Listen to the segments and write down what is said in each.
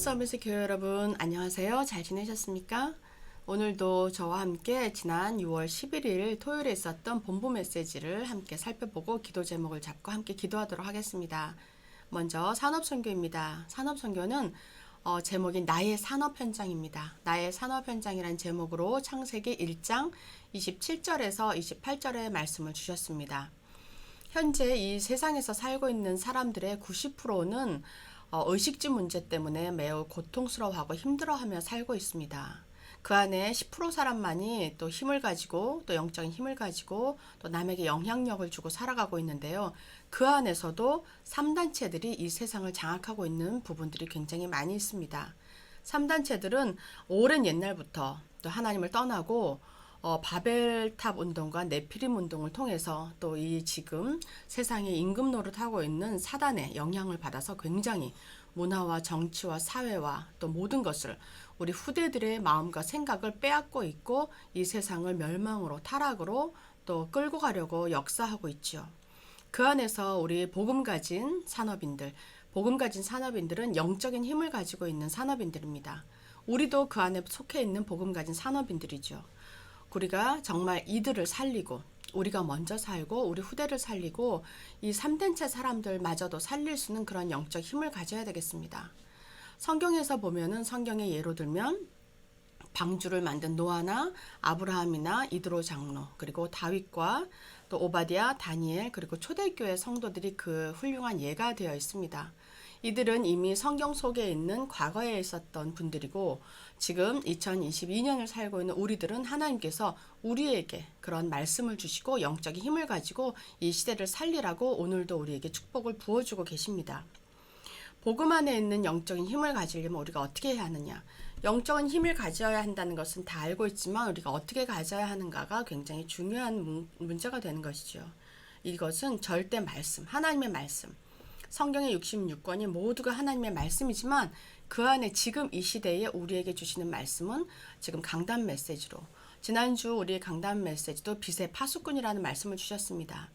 서비스 교회 여러분 안녕하세요. 잘 지내셨습니까? 오늘도 저와 함께 지난 6월 11일 토요일에 있었던 본부 메시지를 함께 살펴보고 기도 제목을 잡고 함께 기도하도록 하겠습니다. 먼저 산업 선교입니다. 산업 선교는 어, 제목이 나의 산업 현장입니다. 나의 산업 현장이란 제목으로 창세기 1장 27절에서 28절의 말씀을 주셨습니다. 현재 이 세상에서 살고 있는 사람들의 90%는 어, 의식주 문제 때문에 매우 고통스러워하고 힘들어하며 살고 있습니다. 그 안에 10% 사람만이 또 힘을 가지고 또 영적인 힘을 가지고 또 남에게 영향력을 주고 살아가고 있는데요. 그 안에서도 3단체들이 이 세상을 장악하고 있는 부분들이 굉장히 많이 있습니다. 3단체들은 오랜 옛날부터 또 하나님을 떠나고 어, 바벨탑 운동과 네피림 운동을 통해서 또 이 지금 세상에 임금 노릇하고 있는 사단의 영향을 받아서 굉장히 문화와 정치와 사회와 또 모든 것을 우리 후대들의 마음과 생각을 빼앗고 있고 이 세상을 멸망으로 타락으로 또 끌고 가려고 역사하고 있지요. 그 안에서 우리 복음 가진 산업인들, 복음 가진 산업인들은 영적인 힘을 가지고 있는 산업인들입니다. 우리도 그 안에 속해 있는 복음 가진 산업인들이죠. 우리가 정말 이들을 살리고 우리가 먼저 살고 우리 후대를 살리고 이 3단체 사람들마저도 살릴 수 있는 그런 영적 힘을 가져야 되겠습니다. 성경에서 보면은 성경의 예로 들면 방주를 만든 노아나 아브라함이나 이드로 장로 그리고 다윗과 또 오바디아, 다니엘 그리고 초대교회 성도들이 그 훌륭한 예가 되어 있습니다. 이들은 이미 성경 속에 있는 과거에 있었던 분들이고 지금 2022년을 살고 있는 우리들은 하나님께서 우리에게 그런 말씀을 주시고 영적인 힘을 가지고 이 시대를 살리라고 오늘도 우리에게 축복을 부어주고 계십니다. 복음 안에 있는 영적인 힘을 가지려면 우리가 어떻게 해야 하느냐? 영적인 힘을 가져야 한다는 것은 다 알고 있지만 우리가 어떻게 가져야 하는가가 굉장히 중요한 문제가 되는 것이죠. 이것은 절대 말씀, 하나님의 말씀. 성경의 66권이 모두가 하나님의 말씀이지만 그 안에 지금 이 시대에 우리에게 주시는 말씀은 지금 강단 메시지로 지난주 우리의 강단 메시지도 빛의 파수꾼이라는 말씀을 주셨습니다.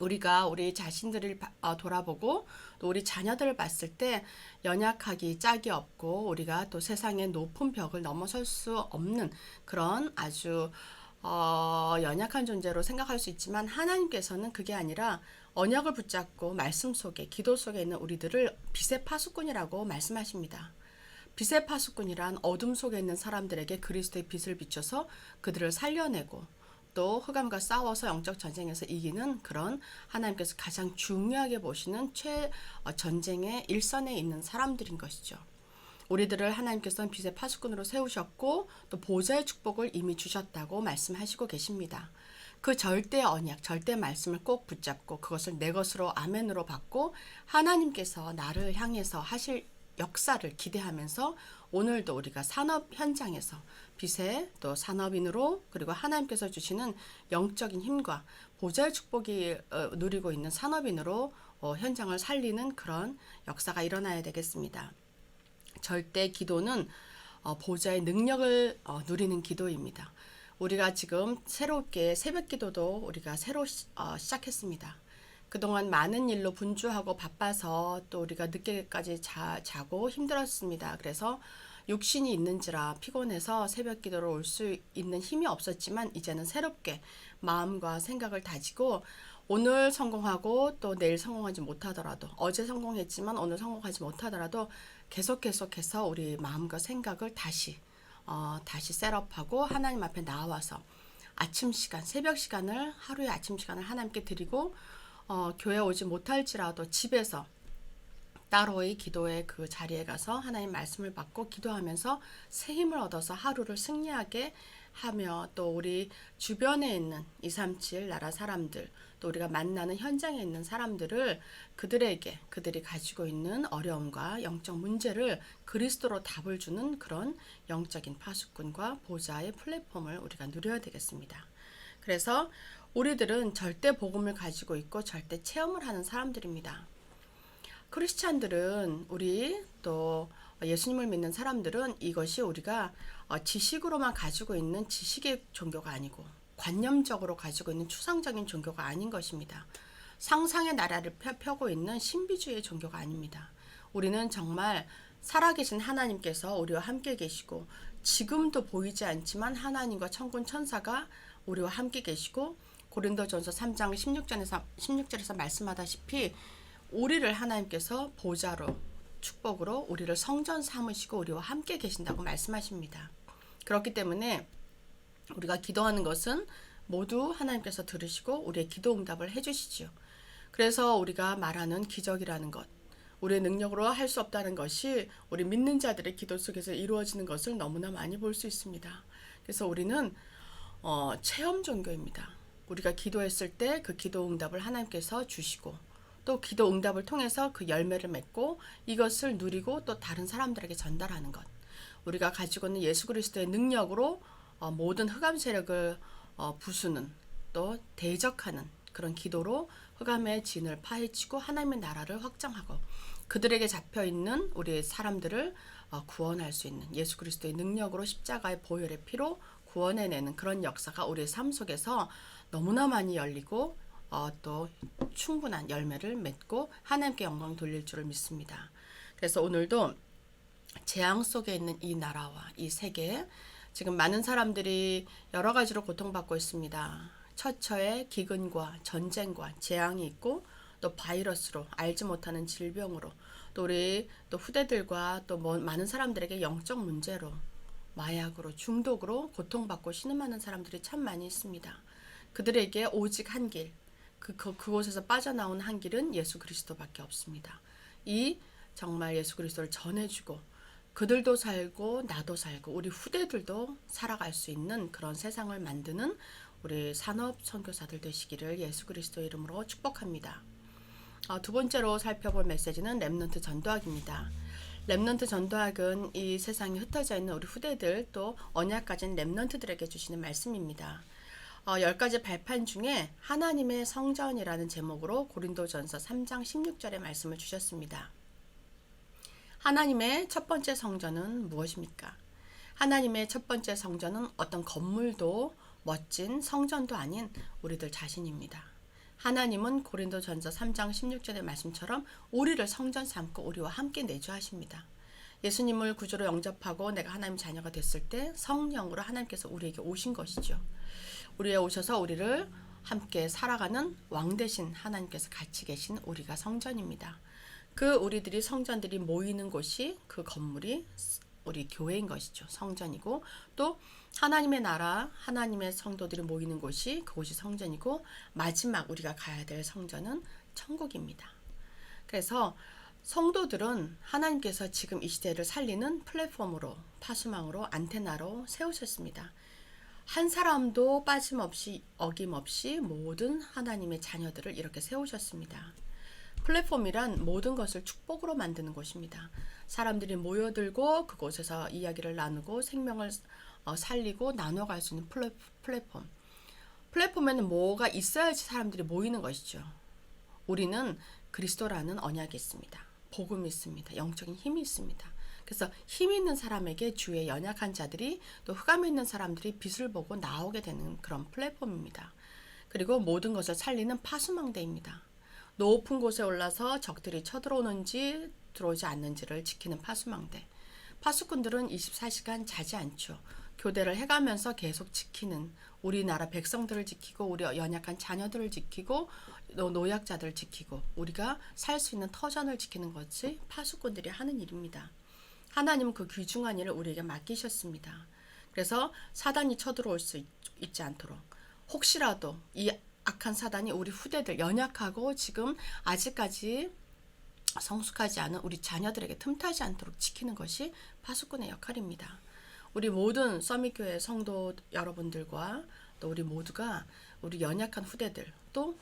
우리가 우리 자신들을 어, 돌아보고 또 우리 자녀들을 봤을 때 연약하기 짝이 없고 우리가 또 세상의 높은 벽을 넘어설 수 없는 그런 아주 어, 연약한 존재로 생각할 수 있지만 하나님께서는 그게 아니라 언약을 붙잡고 말씀 속에 기도 속에 있는 우리들을 빛의 파수꾼이라고 말씀하십니다. 빛의 파수꾼이란 어둠 속에 있는 사람들에게 그리스도의 빛을 비춰서 그들을 살려내고 또 흑암과 싸워서 영적 전쟁에서 이기는 그런 하나님께서 가장 중요하게 보시는 최 어, 전쟁의 일선에 있는 사람들인 것이죠. 우리들을 하나님께서는 빛의 파수꾼으로 세우셨고 또 보좌의 축복을 이미 주셨다고 말씀하시고 계십니다. 그 절대 언약, 절대 말씀을 꼭 붙잡고 그것을 내 것으로 아멘으로 받고 하나님께서 나를 향해서 하실 역사를 기대하면서 오늘도 우리가 산업 현장에서 빛의 또 산업인으로 그리고 하나님께서 주시는 영적인 힘과 보좌의 축복이 어, 누리고 있는 산업인으로 어, 현장을 살리는 그런 역사가 일어나야 되겠습니다. 절대 기도는 어, 보좌의 능력을 어, 누리는 기도입니다. 우리가 지금 새롭게 새벽 기도도 우리가 새로 시, 어, 시작했습니다. 그동안 많은 일로 분주하고 바빠서 또 우리가 늦게까지 자, 자고 힘들었습니다. 그래서 육신이 있는지라 피곤해서 새벽 기도로 올수 있는 힘이 없었지만 이제는 새롭게 마음과 생각을 다지고 오늘 성공하고 또 내일 성공하지 못하더라도 어제 성공했지만 오늘 성공하지 못하더라도 계속 계속해서 우리 마음과 생각을 다시 어, 다시 셋업하고 하나님 앞에 나와서 아침 시간, 새벽 시간을 하루의 아침 시간을 하나님께 드리고 어, 교회 오지 못할지라도 집에서 따로의 기도의 그 자리에 가서 하나님 말씀을 받고 기도하면서 새 힘을 얻어서 하루를 승리하게 하며 또 우리 주변에 있는 237 나라 사람들 또 우리가 만나는 현장에 있는 사람들을 그들에게 그들이 가지고 있는 어려움과 영적 문제를 그리스도로 답을 주는 그런 영적인 파수꾼과 보좌의 플랫폼을 우리가 누려야 되겠습니다. 그래서 우리들은 절대 복음을 가지고 있고 절대 체험을 하는 사람들입니다. 크리스찬들은 우리 또 예수님을 믿는 사람들은 이것이 우리가 어, 지식으로만 가지고 있는 지식의 종교가 아니고 관념적으로 가지고 있는 추상적인 종교가 아닌 것입니다. 상상의 나라를 펴고 있는 신비주의 종교가 아닙니다. 우리는 정말 살아계신 하나님께서 우리와 함께 계시고 지금도 보이지 않지만 하나님과 천군 천사가 우리와 함께 계시고 고린도전서 3장 16절에서 16절에서 말씀하다시피 우리를 하나님께서 보좌로 축복으로 우리를 성전 삼으시고 우리와 함께 계신다고 말씀하십니다. 그렇기 때문에 우리가 기도하는 것은 모두 하나님께서 들으시고 우리의 기도 응답을 해주시지요. 그래서 우리가 말하는 기적이라는 것, 우리의 능력으로 할 수 없다는 것이 우리 믿는 자들의 기도 속에서 이루어지는 것을 너무나 많이 볼 수 있습니다. 그래서 우리는 어, 체험 종교입니다. 우리가 기도했을 때 그 기도 응답을 하나님께서 주시고 또 기도 응답을 통해서 그 열매를 맺고 이것을 누리고 또 다른 사람들에게 전달하는 것. 우리가 가지고 있는 예수 그리스도의 능력으로 어, 모든 흑암 세력을 어, 부수는 또 대적하는 그런 기도로 흑암의 진을 파헤치고 하나님의 나라를 확장하고 그들에게 잡혀 있는 우리 사람들을 어, 구원할 수 있는 예수 그리스도의 능력으로 십자가의 보혈의 피로 구원해내는 그런 역사가 우리의 삶 속에서 너무나 많이 열리고 어, 또 충분한 열매를 맺고 하나님께 영광 돌릴 줄을 믿습니다. 그래서 오늘도 재앙 속에 있는 이 나라와 이 세계 지금 많은 사람들이 여러 가지로 고통받고 있습니다. 처처에 기근과 전쟁과 재앙이 있고 또 바이러스로 알지 못하는 질병으로 또 우리 또 후대들과 또뭐 많은 사람들에게 영적 문제로 마약으로 중독으로 고통받고 신음하는 사람들이 참 많이 있습니다. 그들에게 오직 한 길, 그, 그 그곳에서 빠져나온 한 길은 예수 그리스도밖에 없습니다. 이 정말 예수 그리스도를 전해주고 그들도 살고 나도 살고 우리 후대들도 살아갈 수 있는 그런 세상을 만드는 우리 산업 선교사들 되시기를 예수 그리스도 이름으로 축복합니다. 어, 두 번째로 살펴볼 메시지는 렘넌트 전도학입니다. 렘넌트 전도학은 이 세상에 흩어져 있는 우리 후대들 또 언약 가진 렘넌트들에게 주시는 말씀입니다. 어, 10가지 발판 중에 하나님의 성전이라는 제목으로 고린도전서 3장 16절의 말씀을 주셨습니다. 하나님의 첫 번째 성전은 무엇입니까? 하나님의 첫 번째 성전은 어떤 건물도 멋진 성전도 아닌 우리들 자신입니다. 하나님은 고린도전서 3장 16절의 말씀처럼 우리를 성전 삼고 우리와 함께 내주하십니다. 예수님을 구주로 영접하고 내가 하나님 자녀가 됐을 때 성령으로 하나님께서 우리에게 오신 것이죠. 우리에 오셔서 우리를 함께 살아가는 왕 대신 하나님께서 같이 계신 우리가 성전입니다. 그 우리들이 성전들이 모이는 곳이 그 건물이 우리 교회인 것이죠. 성전이고 또 하나님의 나라, 하나님의 성도들이 모이는 곳이 그곳이 성전이고 마지막 우리가 가야 될 성전은 천국입니다. 그래서 성도들은 하나님께서 지금 이 시대를 살리는 플랫폼으로 파수망으로 안테나로 세우셨습니다. 한 사람도 빠짐없이 어김없이 모든 하나님의 자녀들을 이렇게 세우셨습니다. 플랫폼이란 모든 것을 축복으로 만드는 곳입니다. 사람들이 모여들고 그곳에서 이야기를 나누고 생명을 어, 살리고 나눠갈 수 있는 플랫폼. 플랫폼에는 뭐가 있어야지 사람들이 모이는 것이죠. 우리는 그리스도라는 언약이 있습니다. 복음이 있습니다. 영적인 힘이 있습니다. 그래서 힘 있는 사람에게 주의 연약한 자들이 또 흑암에 있는 사람들이 빛을 보고 나오게 되는 그런 플랫폼입니다. 그리고 모든 것을 살리는 파수망대입니다. 높은 곳에 올라서 적들이 쳐들어오는지 들어오지 않는지를 지키는 파수망대. 파수꾼들은 24시간 자지 않죠. 교대를 해가면서 계속 지키는 우리나라 백성들을 지키고 우리 연약한 자녀들을 지키고 노약자들을 지키고 우리가 살 수 있는 터전을 지키는 것이 파수꾼들이 하는 일입니다. 하나님은 그 귀중한 일을 우리에게 맡기셨습니다. 그래서 사단이 쳐들어올 수 있, 있지 않도록 혹시라도 이 악한 사단이 우리 후대들 연약하고 지금 아직까지 성숙하지 않은 우리 자녀들에게 틈타지 않도록 지키는 것이 파수꾼의 역할입니다. 우리 모든 서밋교회 성도 여러분들과 또 우리 모두가 우리 연약한 후대들 또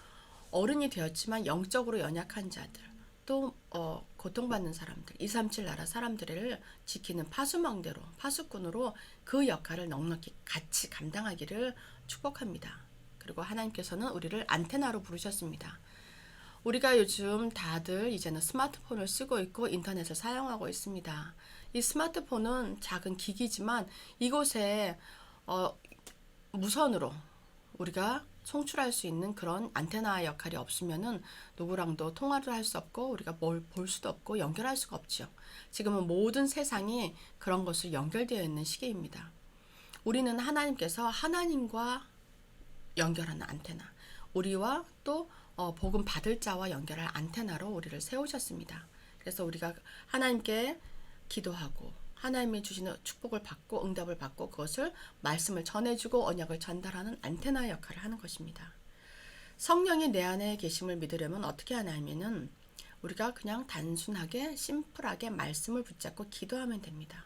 어른이 되었지만 영적으로 연약한 자들 또 어, 고통받는 사람들 237 나라 사람들을 지키는 파수망대로 파수꾼으로 그 역할을 넉넉히 같이 감당하기를 축복합니다. 그리고 하나님께서는 우리를 안테나로 부르셨습니다. 우리가 요즘 다들 이제는 스마트폰을 쓰고 있고 인터넷을 사용하고 있습니다. 이 스마트폰은 작은 기기지만 이곳에 어, 무선으로 우리가 송출할 수 있는 그런 안테나 역할이 없으면은 누구랑도 통화를 할 수 없고 우리가 뭘 볼 수도 없고 연결할 수가 없죠. 지금은 모든 세상이 그런 것을 연결되어 있는 시기입니다. 우리는 하나님께서 하나님과 연결하는 안테나, 우리와 또 어, 복음 받을 자와 연결할 안테나로 우리를 세우셨습니다. 그래서 우리가 하나님께 기도하고 하나님이 주시는 축복을 받고 응답을 받고 그것을 말씀을 전해주고 언약을 전달하는 안테나 역할을 하는 것입니다. 성령이 내 안에 계심을 믿으려면 어떻게 하냐면은 우리가 그냥 단순하게 심플하게 말씀을 붙잡고 기도하면 됩니다.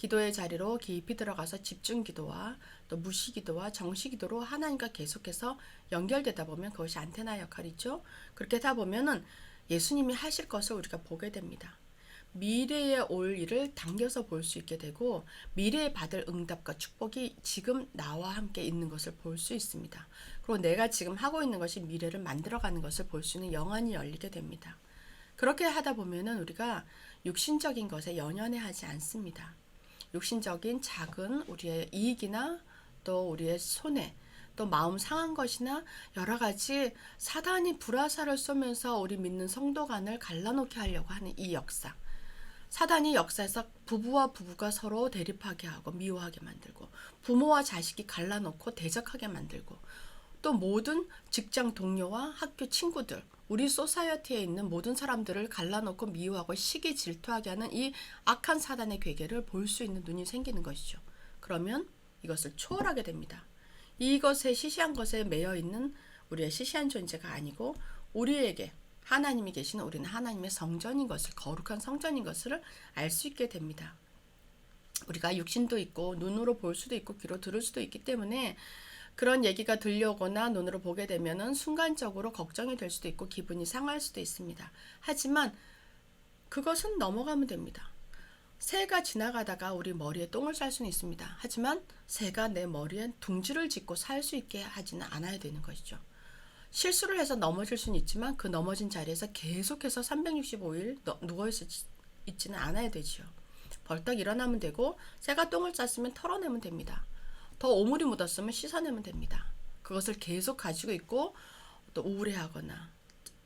기도의 자리로 깊이 들어가서 집중 기도와 또 무시 기도와 정시 기도로 하나님과 계속해서 연결되다 보면 그것이 안테나 역할이죠. 그렇게 하다 보면은 예수님이 하실 것을 우리가 보게 됩니다. 미래에 올 일을 당겨서 볼 수 있게 되고 미래에 받을 응답과 축복이 지금 나와 함께 있는 것을 볼 수 있습니다. 그리고 내가 지금 하고 있는 것이 미래를 만들어가는 것을 볼 수 있는 영안이 열리게 됩니다. 그렇게 하다 보면은 우리가 육신적인 것에 연연해 하지 않습니다. 육신적인 작은 우리의 이익이나 또 우리의 손해 또 마음 상한 것이나 여러 가지 사단이 불화살을 쏘면서 우리 믿는 성도 간을 갈라놓게 하려고 하는 이 역사. 사단이 역사에서 부부와 부부가 서로 대립하게 하고 미워하게 만들고 부모와 자식이 갈라놓고 대적하게 만들고 또 모든 직장 동료와 학교 친구들 우리 소사이어티에 있는 모든 사람들을 갈라놓고 미워하고 시기 질투하게 하는 이 악한 사단의 괴계를 볼 수 있는 눈이 생기는 것이죠. 그러면 이것을 초월하게 됩니다. 이것에 시시한 것에 매여 있는 우리의 시시한 존재가 아니고 우리에게 하나님이 계시는 우리는 하나님의 성전인 것을 거룩한 성전인 것을 알 수 있게 됩니다. 우리가 육신도 있고 눈으로 볼 수도 있고 귀로 들을 수도 있기 때문에 그런 얘기가 들려오거나 눈으로 보게 되면은 순간적으로 걱정이 될 수도 있고 기분이 상할 수도 있습니다. 하지만 그것은 넘어가면 됩니다. 새가 지나가다가 우리 머리에 똥을 쌀 수는 있습니다. 하지만 새가 내 머리에 둥지를 짓고 살 수 있게 하지는 않아야 되는 것이죠. 실수를 해서 넘어질 수는 있지만 그 넘어진 자리에서 계속해서 365일 누워 있지는 않아야 되지요. 벌떡 일어나면 되고 새가 똥을 쌌으면 털어내면 됩니다. 더 오물이 묻었으면 씻어내면 됩니다. 그것을 계속 가지고 있고 또 우울해하거나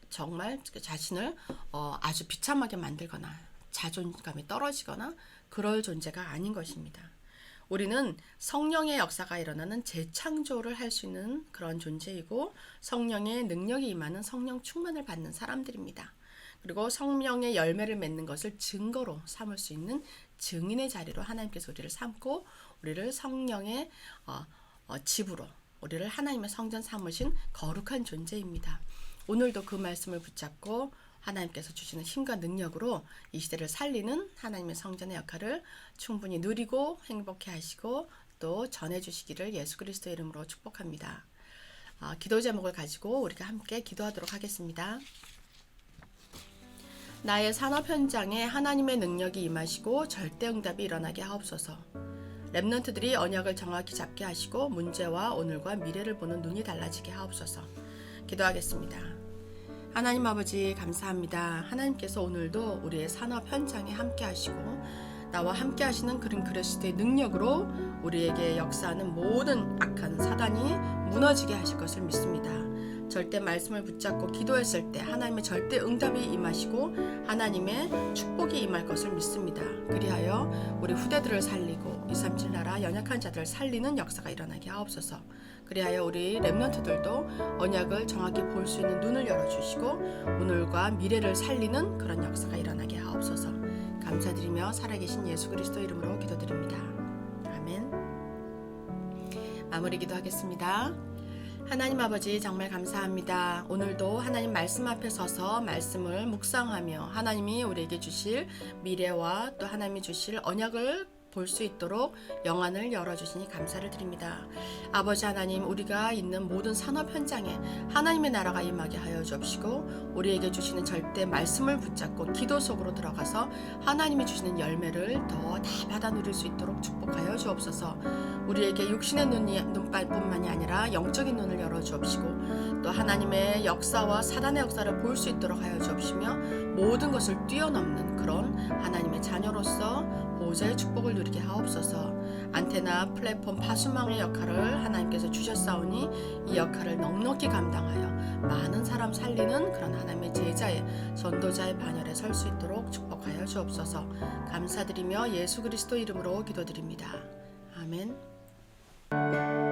정말 그 자신을 어, 아주 비참하게 만들거나 자존감이 떨어지거나 그럴 존재가 아닌 것입니다. 우리는 성령의 역사가 일어나는 재창조를 할 수 있는 그런 존재이고 성령의 능력이 임하는 성령 충만을 받는 사람들입니다. 그리고 성령의 열매를 맺는 것을 증거로 삼을 수 있는 증인의 자리로 하나님께서 우리를 삼고 우리를 성령의 어, 어, 집으로 우리를 하나님의 성전 삼으신 거룩한 존재입니다. 오늘도 그 말씀을 붙잡고 하나님께서 주시는 힘과 능력으로 이 시대를 살리는 하나님의 성전의 역할을 충분히 누리고 행복해 하시고 또 전해 주시기를 예수 그리스도 이름으로 축복합니다. 어, 기도 제목을 가지고 우리가 함께 기도하도록 하겠습니다. 나의 산업 현장에 하나님의 능력이 임하시고 절대 응답이 일어나게 하옵소서. 랩런트들이 언약을 정확히 잡게 하시고 문제와 오늘과 미래를 보는 눈이 달라지게 하옵소서. 기도하겠습니다. 하나님 아버지 감사합니다. 하나님께서 오늘도 우리의 산업 현장에 함께 하시고 나와 함께 하시는 그린 그리스도의 능력으로 우리에게 역사하는 모든 악한 사단이 무너지게 하실 것을 믿습니다. 절대 말씀을 붙잡고 기도했을 때 하나님의 절대 응답이 임하시고 하나님의 축복이 임할 것을 믿습니다. 그리하여 우리 후대들을 살리고 237 나라 연약한 자들을 살리는 역사가 일어나게 하옵소서. 그리하여 우리 렘넌트들도 언약을 정확히 볼 수 있는 눈을 열어주시고 오늘과 미래를 살리는 그런 역사가 일어나게 하옵소서. 감사드리며 살아계신 예수 그리스도 이름으로 기도드립니다. 아멘. 마무리 기도하겠습니다. 하나님 아버지 정말 감사합니다. 오늘도 하나님 말씀 앞에 서서 말씀을 묵상하며 하나님이 우리에게 주실 미래와 또 하나님이 주실 언약을 볼 수 있도록 영안을 열어주시니 감사를 드립니다. 아버지 하나님, 우리가 있는 모든 산업 현장에 하나님의 나라가 임하게 하여 주옵시고, 우리에게 주시는 절대 말씀을 붙잡고 기도 속으로 들어가서 하나님이 주시는 열매를 더 다 받아 누릴 수 있도록 축복하여 주옵소서. 우리에게 육신의 눈이 눈빨뿐만이 아니라 영적인 눈을 열어 주옵시고, 또 하나님의 역사와 사단의 역사를 볼 수 있도록 하여 주옵시며, 모든 것을 뛰어넘는 그런 하나님의 자녀로서 보호자의 축복을 누리게 하옵소서. 안테나 플랫폼 파수망의 역할을 하나님께서 주셨사오니 이 역할을 넉넉히 감당하여 많은 사람 살리는 그런 하나님의 제자의 전도자의 반열에 설 수 있도록 축복하여 주옵소서 감사드리며 예수 그리스도 이름으로 기도드립니다. 아멘.